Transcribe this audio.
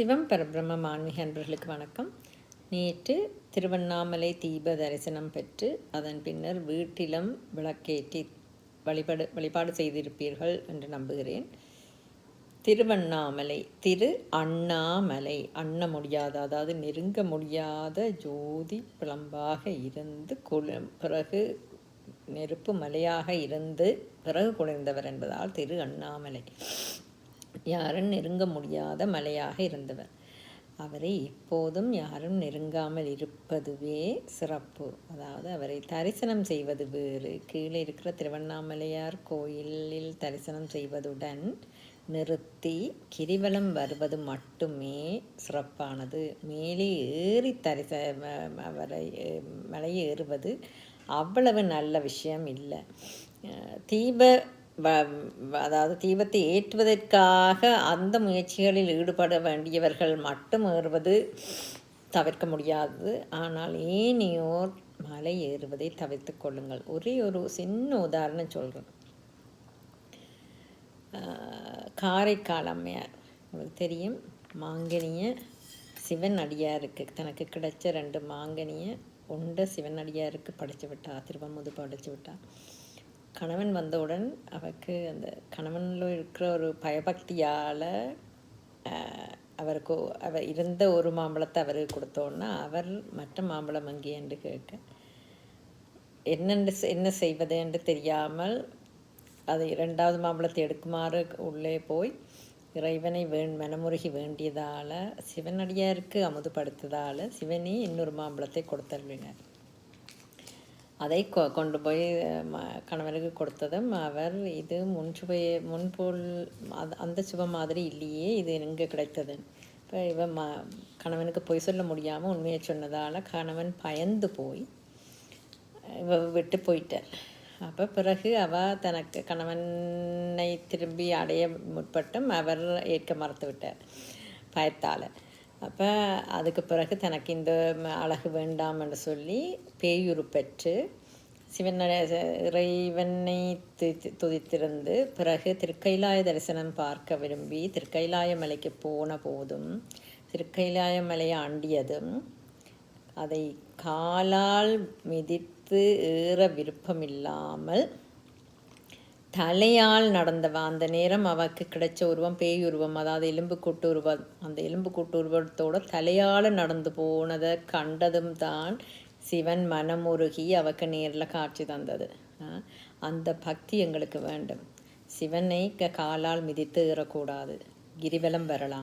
சிவம் பரபிரம்ம ஆன்மீக அன்பர்களுக்கு வணக்கம். நேற்று திருவண்ணாமலை தீப தரிசனம் பெற்று அதன் பின்னர் வீட்டிலும் விளக்கேற்றி வழிபாடு வழிபாடு செய்திருப்பீர்கள் என்று நம்புகிறேன். திருவண்ணாமலை திரு அண்ணாமலை அண்ண முடியாத அதாவது நெருங்க முடியாத ஜோதி பிளம்பாக இருந்து கொழு பிறகு நெருப்பு மலையாக இருந்து பிறகு குளிர்ந்தவர் என்பதால் திரு அண்ணாமலை. யாரும் நெருங்க முடியாத மலையாக இருந்தவர். அவரை இப்போதும் யாரும் நெருங்காமல் இருப்பதுவே சிறப்பு. அதாவது அவரை தரிசனம் செய்வது வேறு. கீழே இருக்கிற திருவண்ணாமலையார் கோயிலில் தரிசனம் செய்வதுடன் நிறுத்தி கிரிவலம் வருவது மட்டுமே சிறப்பானது. மேலே ஏறி தரிச அவரை மலை ஏறுவது அவ்வளவு நல்ல விஷயம் இல்லை. தீப அதாவது தீபத்தை ஏற்றுவதற்காக அந்த முயற்சிகளில் ஈடுபட வேண்டியவர்கள் மட்டும் ஏறுவது தவிர்க்க முடியாது. ஆனால் ஏனையோர் மலை ஏறுவதை தவிர்த்து கொள்ளுங்கள். ஒரே ஒரு சின்ன உதாரணம் சொல்கிறேன் காரைக்கால் அம்மையார். உங்களுக்கு தெரியும். மாங்கனிய சிவன் அடியாருக்கு தனக்கு கிடைச்ச ரெண்டு மாங்கனிய உண்ட சிவன் அடியாருக்கு படித்து விட்டா திருவமுது படித்து விட்டா. கணவன் வந்தவுடன் அவருக்கு அந்த கணவனில் இருக்கிற ஒரு பயபக்தியால் அவருக்கு அவர் இருந்த ஒரு மாம்பழத்தை அவருக்கு கொடுத்தோன்னா அவர் மற்ற மாம்பழம் அங்கே என்று கேட்க என்னென்று என்ன செய்வது என்று தெரியாமல் அது இரண்டாவது மாம்பழத்தை எடுக்குமாறு உள்ளே போய் இறைவனை வேண் மனமுருகி வேண்டியதால் சிவனடியாருக்கு அமுதுபடுத்ததால் சிவனே இன்னொரு மாம்பழத்தை கொடுத்தருளினார். அதை கொ கொண்டு போய் கணவனுக்கு கொடுத்ததும் அவர் இது முன் சுவைய முன்போல் அது அந்த சுவை மாதிரி இல்லையே இது எங்கே கிடைத்தது? இப்போ இவன் ம கணவனுக்கு பொய் சொல்ல முடியாமல் உண்மையை சொன்னதால் கணவன் பயந்து போய் இவ விட்டு போயிட்டார். அப்போ பிறகு அவள் தனக்கு கணவனை திரும்பி அடைய முற்பட்டும் அவர் ஏற்க மறுத்து விட்டார் பயத்தால். அப்போ அதுக்கு பிறகு தனக்கு இந்த அழகு வேண்டாம் என்று சொல்லி பேயுரு பெற்று சிவன் இறைவனை துதித்திருந்து பிறகு திருக்கைலாய தரிசனம் பார்க்க விரும்பி திருக்கைலாய மலைக்கு போன போதும் திருக்கைலாய மலையை ஆண்டியதும் அதை காலால் மிதித்து ஏற விருப்பமில்லாமல் தலையால் நடந்தவ அந்த நேரம் அவக்கு கிடைச்ச உருவம் பேய் உருவம் அதாவது எலும்பு கூட்டு உருவம் அந்த எலும்பு கூட்டு உருவத்தோட தலையால் நடந்து போனதை கண்டதும் தான் சிவன் மனமுருகி அவக்கு நேரில் காட்சி தந்தது. அந்த பக்தி எங்களுக்கு வேண்டும். சிவனை காலால் மிதித்து ஏறக்கூடாது. கிரிவலம் வரலாம்.